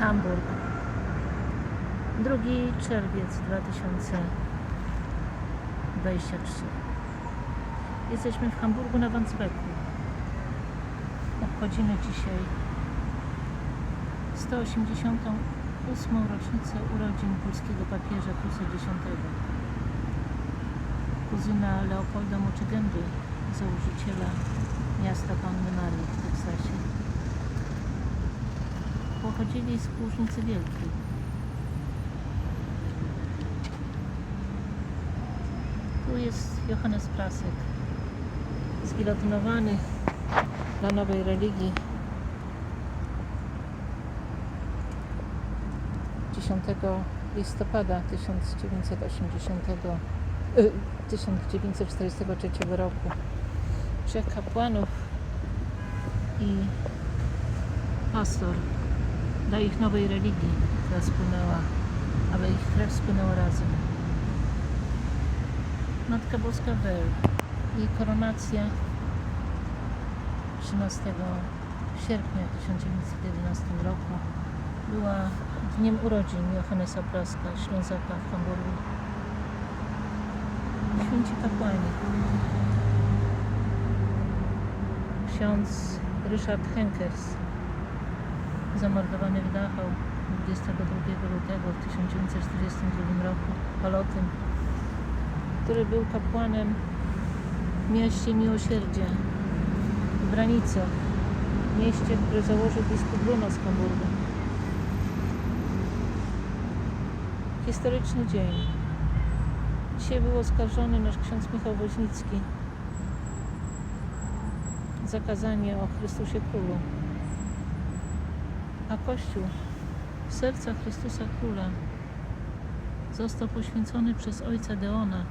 Hamburg. 2 czerwiec 2023. Jesteśmy w Hamburgu na Wandsbeku. Obchodzimy dzisiaj 188. rocznicę urodzin polskiego papieża Piusa X. Kuzyna Leopolda Moczygendy, założyciela miasta Panny Marii w Teksasie. Pochodzili z Płużnicy Wielkiej. Tu jest Johannes Prasek, zgilotynowany dla nowej religii 10 listopada 1980, y, 1943 roku. Trzech kapłanów i pastor dla ich nowej religii, która spłynęła, aby ich krew spłynęła razem. Matka Boska Wer. Jej koronacja 13 sierpnia 1911 roku była dniem urodzin Johannesa Praska, Ślązaka w Hamburgu. Święci kapłani. Ksiądz Ryszard Henkers, zamordowany w Dachau 22 lutego w 1942 roku, Palotyn, który był kapłanem w mieście Miłosierdzia, w Branicach, mieście, które założył biskup Bruno z Hamburga. Historyczny dzień. Dzisiaj był oskarżony nasz ksiądz Michał Woźnicki za kazanie o Chrystusie Królu. A Kościół serca Chrystusa Króla został poświęcony przez ojca Deona,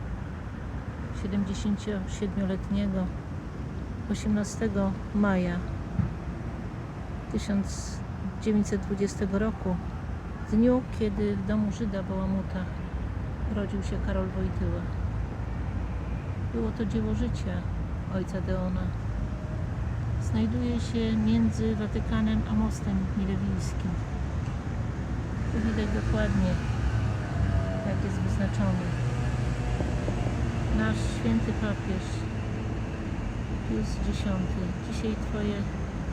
77-letniego, 18 maja 1920 roku, w dniu, kiedy w domu Żyda Bałamuta urodził się Karol Wojtyła. Było to dzieło życia ojca Deona. Znajduje się między Watykanem a mostem milewijskim. Tu widać dokładnie, jak jest wyznaczony. Nasz święty papież Pius X. Dzisiaj Twoje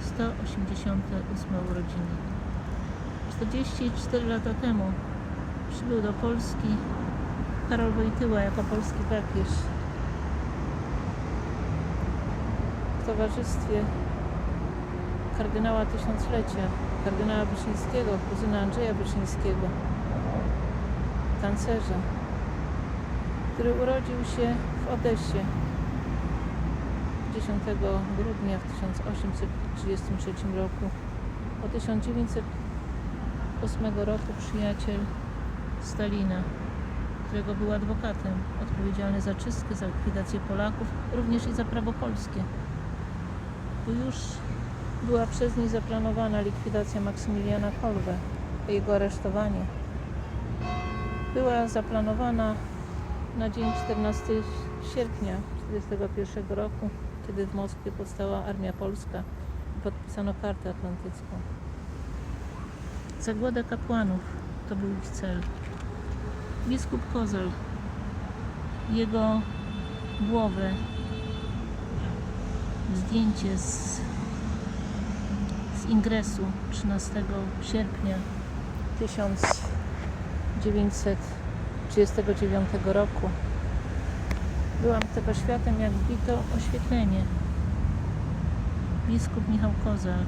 188 urodziny. 44 lata temu przybył do Polski Karol Wojtyła jako polski papież. W towarzystwie kardynała tysiąclecia, kardynała Wyszyńskiego, kuzyna Andrzeja Wyszyńskiego, tancerza, który urodził się w Odessie 10 grudnia w 1833 roku. Od 1908 roku przyjaciel Stalina, którego był adwokatem odpowiedzialny za czystkę, za likwidację Polaków, również i za prawo polskie. Już była przez nie zaplanowana likwidacja Maksymiliana Kolbe, jego aresztowanie. Była zaplanowana na dzień 14 sierpnia 1941 roku, kiedy w Moskwie powstała Armia Polska i podpisano kartę atlantycką. Zagłada kapłanów to był ich cel. Biskup Kozel, jego głowę, zdjęcie z, z ingresu 13 sierpnia 1939 roku. Byłam tego świadkiem, jak bito oświetlenie. Biskup Michał Kozal.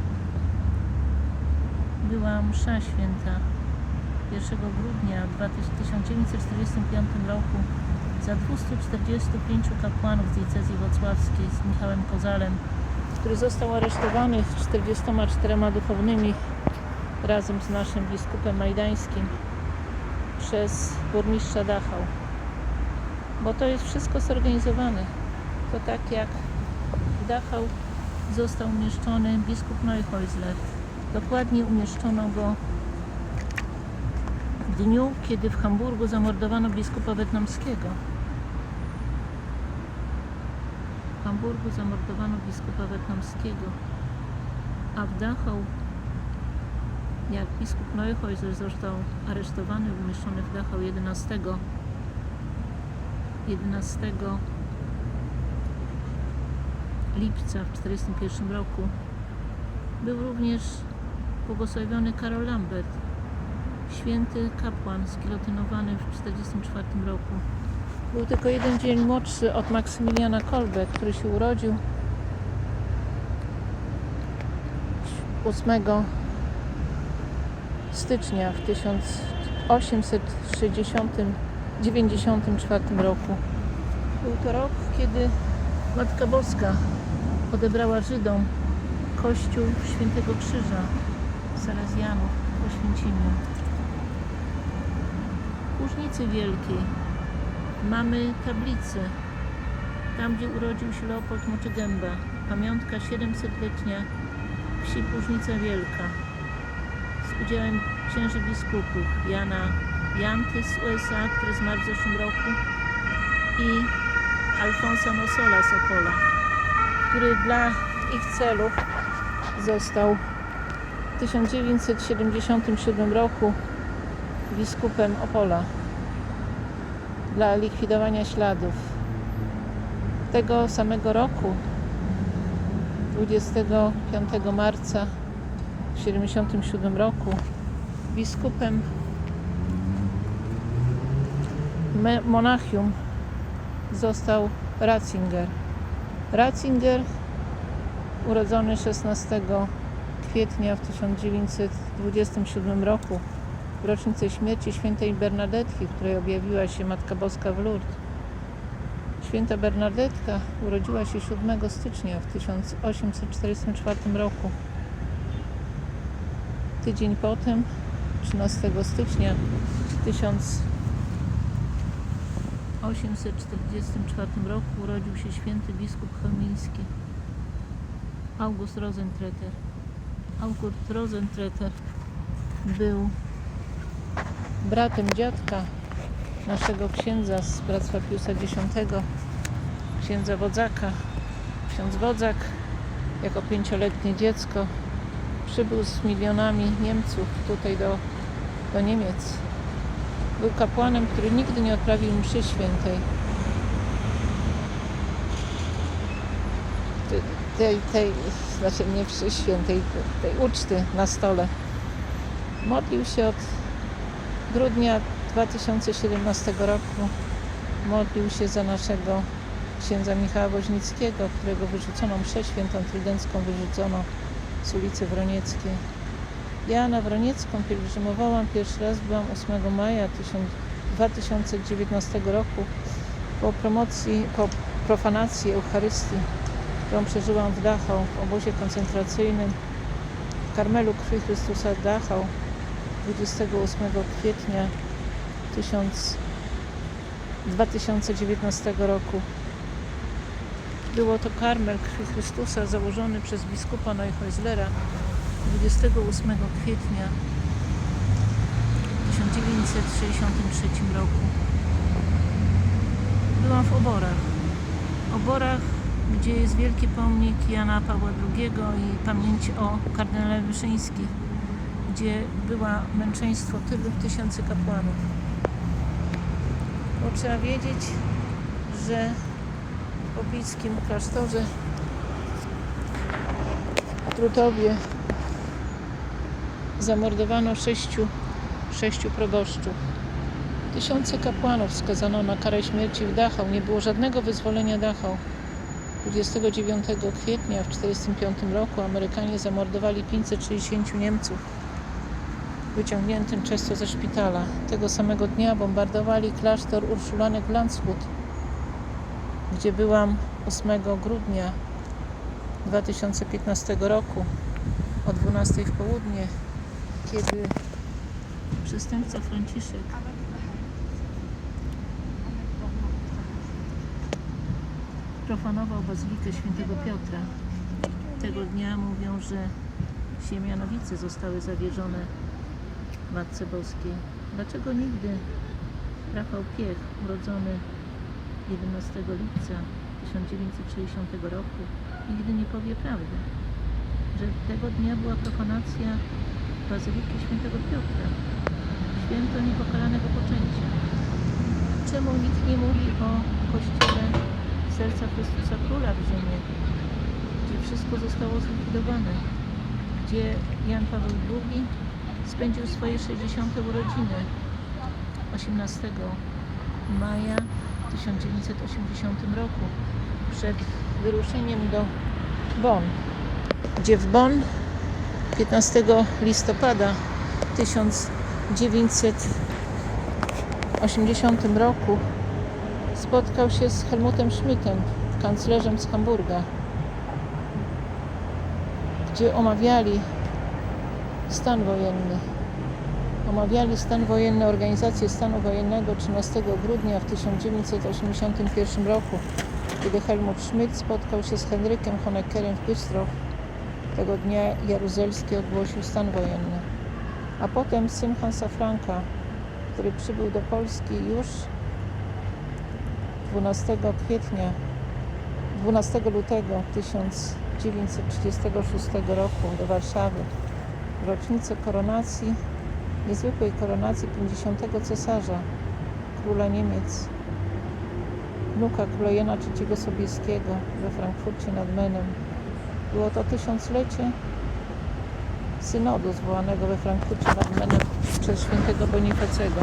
Była msza święta 1 grudnia w 1945 roku za 245 kapłanów z diecezji wrocławskiej z Michałem Kozalem, który został aresztowany z 44 duchownymi razem z naszym biskupem majdańskim przez burmistrza Dachau bo to jest wszystko zorganizowane. To tak jak w Dachau został umieszczony biskup Neuhäusler. Dokładnie umieszczono go w dniu, kiedy w Hamburgu zamordowano biskupa wietnamskiego. W Hamburgu zamordowano biskupa wietnamskiego, a w Dachau jak biskup Neuhäuser został aresztowany, umieszczony w Dachau 11, 11 lipca w 1941 roku, był również błogosławiony Karol Lambert, święty kapłan skilotynowany w 1944 roku. Był tylko jeden dzień młodszy od Maksymiliana Kolbe, który się urodził 8 stycznia w 1894 roku. Był to rok, kiedy Matka Boska odebrała Żydom kościół Świętego Krzyża Salezjanów w Oświęcimiu. W Łużnicy Wielkiej mamy tablicę, tam gdzie urodził się Leopold Moczygęba, pamiątka 700-letnia wsi Płużnica Wielka. Z udziałem księży biskupów Jana Janty z USA, który zmarł w zeszłym roku i Alfonsa Nosola z Opola, który dla ich celów został w 1977 roku biskupem Opola dla likwidowania śladów. Tego samego roku 25 marca w 1977 roku biskupem Monachium został Ratzinger. Ratzinger urodzony 16 kwietnia w 1927 roku rocznicę śmierci świętej Bernadetki, której objawiła się Matka Boska w Lourdes. Święta Bernadetka urodziła się 7 stycznia w 1844 roku. Tydzień potem, 13 stycznia 1844 roku urodził się święty biskup chełmiński August Rosentreter. August Rosentreter był bratem dziadka naszego księdza z Bractwa Piusa X, księdza Wodzaka. Ksiądz Wodzak jako pięcioletnie dziecko przybył z milionami Niemców tutaj do, do Niemiec. Był kapłanem, który nigdy nie odprawił mszy świętej. Tej, tej, znaczy nie mszy świętej, tej uczty na stole. Modlił się od grudnia 2017 roku modlił się za naszego księdza Michała Woźnickiego, którego wyrzucono mszę świętą trydencką, wyrzucono z ulicy Wronieckiej. Ja na Wroniecką pielgrzymowałam pierwszy raz, byłam 8 maja 2019 roku po promocji, po profanacji Eucharystii, którą przeżyłam w Dachau, w obozie koncentracyjnym w Karmelu Krwi Chrystusa Dachau 28 kwietnia 1000 2019 roku. Było to karmel krwi Chrystusa założony przez biskupa Neuhäuslera 28 kwietnia 1963 roku. Byłam w Oborach. Oborach, gdzie jest wielki pomnik Jana Pawła II i pamięć o kardynale Wyszyńskich, gdzie była męczeństwo tylu tysięcy kapłanów. Bo trzeba wiedzieć, że w pobliskim klasztorze w Trutowie zamordowano sześciu, sześciu proboszczów. Tysiące kapłanów skazano na karę śmierci w Dachau. Nie było żadnego wyzwolenia Dachau. 29 kwietnia w 1945 roku Amerykanie zamordowali 560 Niemców wyciągniętym często ze szpitala. Tego samego dnia bombardowali klasztor Urszulanek w Landshut, gdzie byłam 8 grudnia 2015 roku o 12 w południe, kiedy przestępca Franciszek profanował bazylikę świętego Piotra. Tego dnia mówią, że Siemianowice zostały zawierzone Matce Boskiej. Dlaczego nigdy Rafał Piech, urodzony 11 lipca 1960 roku, nigdy nie powie prawdy? Że tego dnia była profanacja Bazyliki Świętego Piotra, święto niepokalanego poczęcia. Czemu nikt nie mówi o kościele Serca Chrystusa Króla w Rzymie, gdzie wszystko zostało zlikwidowane, gdzie Jan Paweł II spędził swoje 60. urodziny 18 maja 1980 roku przed wyruszeniem do Bonn, gdzie w Bonn 15 listopada 1980 roku spotkał się z Helmutem Schmidtem, kanclerzem z Hamburga, gdzie omawiali stan wojenny. Omawiali stan wojenny, organizację stanu wojennego 13 grudnia w 1981 roku, kiedy Helmut Schmidt spotkał się z Henrykiem Honeckerem w Güstrow. Tego dnia Jaruzelski ogłosił stan wojenny. A potem syn Hansa Franka, który przybył do Polski już 12 kwietnia, 12 lutego 1936 roku do Warszawy rocznicę koronacji, niezwykłej koronacji 50. cesarza, króla Niemiec, wnuka króla Jana III Sobieskiego we Frankfurcie nad Menem. Było to tysiąclecie synodu zwołanego we Frankfurcie nad Menem przez świętego Bonifacego.